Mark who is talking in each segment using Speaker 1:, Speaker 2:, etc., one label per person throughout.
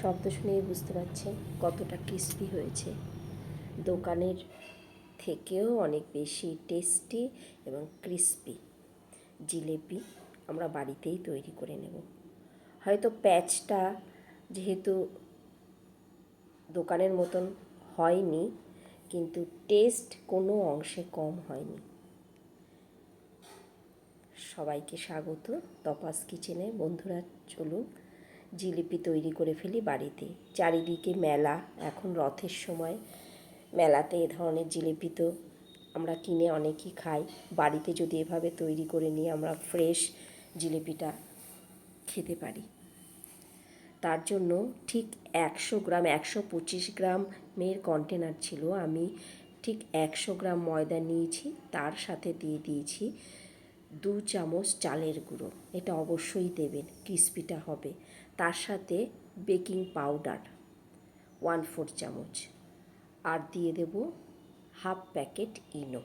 Speaker 1: শব্দ শুনেই বুঝতে পারছেন কতটা ক্রিস্পি হয়েছে। দোকানের থেকেও অনেক বেশি টেস্টি এবং ক্রিস্পি জিলেপি আমরা বাড়িতেই তৈরি করে নেব। হয়তো প্যাচটা যেহেতু দোকানের মতন হয়নি, কিন্তু টেস্ট কোনো অংশে কম হয়নি। সবাইকে স্বাগত, তপাস কিচেনে। বন্ধুরা, চলুন জিলিপি তৈরি করে ফেলি বাড়িতে। চারিদিকে মেলা, এখন রথের সময়। মেলাতে এ ধরনের জিলিপি তো আমরা কিনে অনেকই খাই। বাড়িতে যদি এভাবে তৈরি করে নিয়ে আমরা ফ্রেশ জিলিপিটা খেতে পারি। তার জন্য ঠিক একশো গ্রাম, একশো পঁচিশ গ্রামের কন্টেনার ছিল। আমি ঠিক একশো গ্রাম ময়দা নিয়েছি, তার সাথে দিয়ে দিয়েছি দু চামচ চালের গুঁড়ো। এটা অবশ্যই দেবেন, ক্রিস্পিটা হবে। তার সাথে বেকিং পাউডার, ওয়ান ফোর চামচ। আর দিয়ে দেব হাফ প্যাকেট ইনো।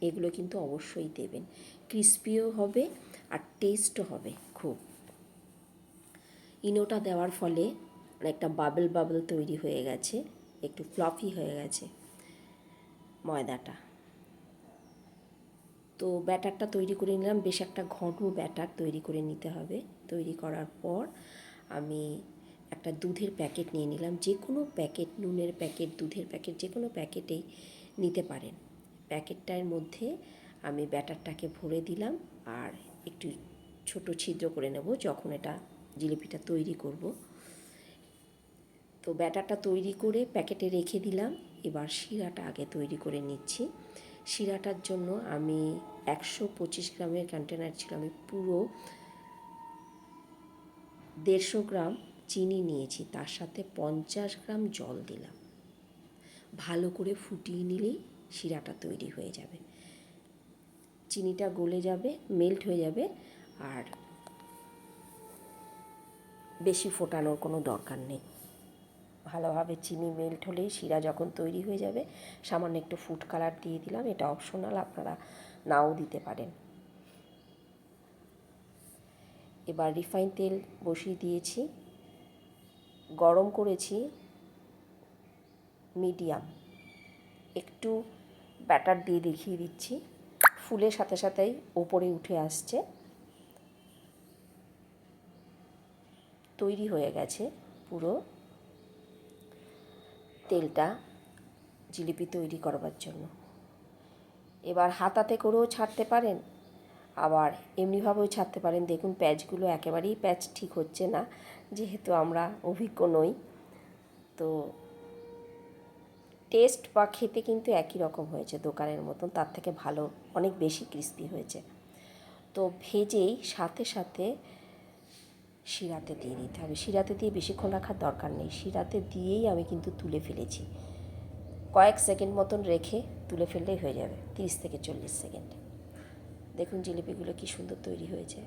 Speaker 1: এগুলো কিন্তু অবশ্যই দেবেন। ক্রিস্পিও হবে আর টেস্টও হবে খুব। ইনোটা দেওয়ার ফলে একটা বাবল বাবল তৈরি হয়ে গেছে, একটু ফ্লফি হয়ে গেছে ময়দাটা। তো ব্যাটারটা তৈরি করে নিলাম, বেশ একটা ঘন ব্যাটার তৈরি করে নিতে হবে। তৈরি করার পর আমি একটা দুধের প্যাকেট নিয়ে নিলাম। যে কোনো প্যাকেট, নুনের প্যাকেট, দুধের প্যাকেট, যে কোনো প্যাকেটেই নিতে পারেন। প্যাকেটটার মধ্যে আমি ব্যাটারটাকে ভরে দিলাম আর একটু ছোট ছিদ্র করে নেব যখন এটা জিলিপিটা তৈরি করব। তো ব্যাটারটা তৈরি করে প্যাকেটে রেখে দিলাম। এবার শিরাটা আগে তৈরি করে নিচ্ছি। শিরাটার জন্য আমি একশো পঁচিশ গ্রামের কন্টেনার ছিল। আমি পুরো দেড়শো গ্রাম চিনি নিয়েছি, তার সাথে পঞ্চাশ গ্রাম জল দিলাম। ভালো করে ফুটিয়ে নিলেই শিরাটা তৈরি হয়ে যাবে। চিনিটা গলে যাবে মেল্ট হয়ে যাবে আর বেশি ফোটানোর কোনো দরকার নেই। ভালোভাবে চিনি মেল্ট হলেই শিরা যখন তৈরি হয়ে যাবে, সামান্য একটু ফুড কালার দিয়ে দিলাম, এটা অপশনাল আপনারা নাও দিতে পারেন। এবার রিফাইন তেল বসিয়ে দিয়েছি। গরম করেছি মিডিয়াম। একটু ব্যাটার দিয়ে দেখিয়ে দিচ্ছি। ফুলের সাথে সাথেই ওপরে উঠে আসছে। তৈরি হয়ে গেছে পুরো তেলটা জিলিপি তৈরি করবার জন্য। এবার হাতাতে করেও ছাড়তে পারেন। আবার এমনিভাবেও ছাড়তে পারেন। দেখুন, প্যাচগুলো একেবারেই প্যাচ ঠিক হচ্ছে না, যেহেতু আমরা অভিজ্ঞ নই। তো টেস্ট বা খেতে কিন্তু একই রকম হয়েছে দোকানের মতন, তার থেকে ভালো, অনেক বেশি ক্রিস্পি হয়েছে। তো ভেজেই সাথে সাথে শিরাতে দিয়ে দিতে হবে। শিরাতে দিয়ে বেশিক্ষণ রাখার দরকার নেই। শিরাতে দিয়েই আমি কিন্তু তুলে ফেলেছি। কয়েক সেকেন্ড মতন রেখে তুলে ফেললেই হয়ে যাবে, তিরিশ থেকে চল্লিশ সেকেন্ড দেখুন জিলিপিগুলো কি সুন্দর তৈরি হয়েছে।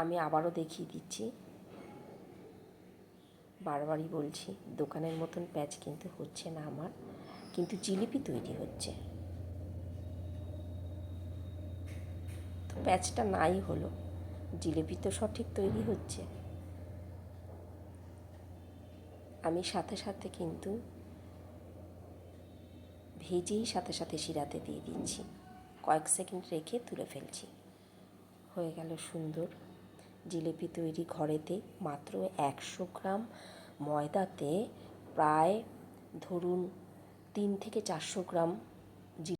Speaker 1: আমি আবারও দেখিয়ে দিচ্ছি। বারবারই বলছি, দোকানের মতন প্যাচ কিন্তু হচ্ছে না আমার, কিন্তু জিলিপি তৈরি হচ্ছে। তো প্যাচটা নাই হলো, জিলিপি তো সঠিক তৈরি হচ্ছে। আমি সাথে সাথে কিন্তু ভেজেই সাথে সাথে শিরাতে দিয়ে দিচ্ছি। কয়েক সেকেন্ড রেখে তুলে ফেলছি। হয়ে গেল সুন্দর। জিলিপি তৈরি ঘরেতে মাত্র একশো গ্রাম ময়দাতে প্রায় ধরুন তিন থেকে চারশো গ্রাম